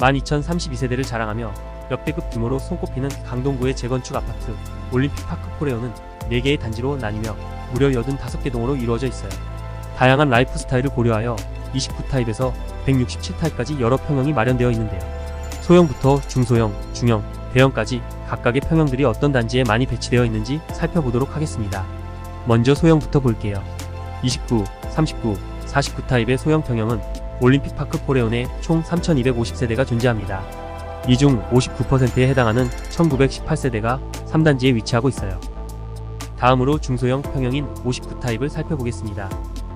12,032세대를 자랑하며 역대급 규모로 손꼽히는 강동구의 재건축 아파트 올림픽 파크 코레오는 4개의 단지로 나뉘며 무려 85개 동으로 이루어져 있어요. 다양한 라이프 스타일을 고려하여 29타입에서 167타입까지 여러 평형이 마련되어 있는데요. 소형부터 중소형, 중형, 대형까지 각각의 평형들이 어떤 단지에 많이 배치되어 있는지 살펴보도록 하겠습니다. 먼저 소형부터 볼게요. 29, 39, 49타입의 소형 평형은 올림픽 파크 포레온에 총 3,250세대가 존재합니다. 이 중 59%에 해당하는 1,918세대가 3단지에 위치하고 있어요. 다음으로 중소형 평형인 59타입을 살펴보겠습니다.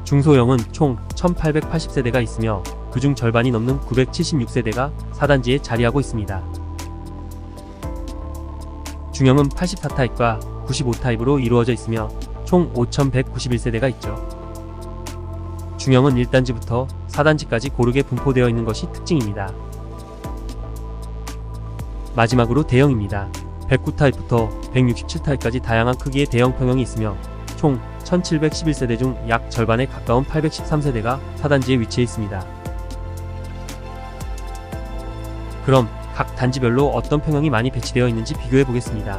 중소형은 총 1,880세대가 있으며 그중 절반이 넘는 976세대가 4단지에 자리하고 있습니다. 중형은 84타입과 95타입으로 이루어져 있으며 총 5,191세대가 있죠. 중형은 1단지부터 4단지까지 고르게 분포되어 있는 것이 특징입니다. 마지막으로 대형입니다. 109타입부터 167타입까지 다양한 크기의 대형 평형이 있으며 총 1711세대 중 약 절반에 가까운 813세대가 4단지에 위치해 있습니다. 그럼 각 단지별로 어떤 평형이 많이 배치되어 있는지 비교해 보겠습니다.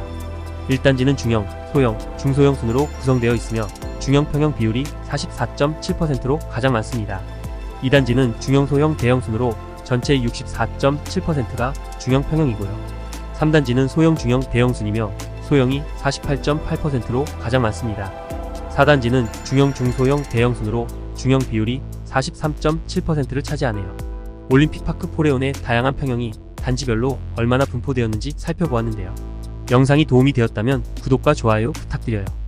1단지는 중형, 소형, 중소형 순으로 구성되어 있으며 중형 평형 비율이 44.7%로 가장 많습니다. 2단지는 중형, 소형, 대형 순으로 전체 64.7%가 중형 평형이고요. 3단지는 소형, 중형, 대형 순이며 소형이 48.8%로 가장 많습니다. 4단지는 중형, 중소형, 대형 순으로 중형 비율이 43.7%를 차지하네요. 올림픽 파크 포레온의 다양한 평형이 단지별로 얼마나 분포되었는지 살펴보았는데요. 영상이 도움이 되었다면 구독과 좋아요 부탁드려요.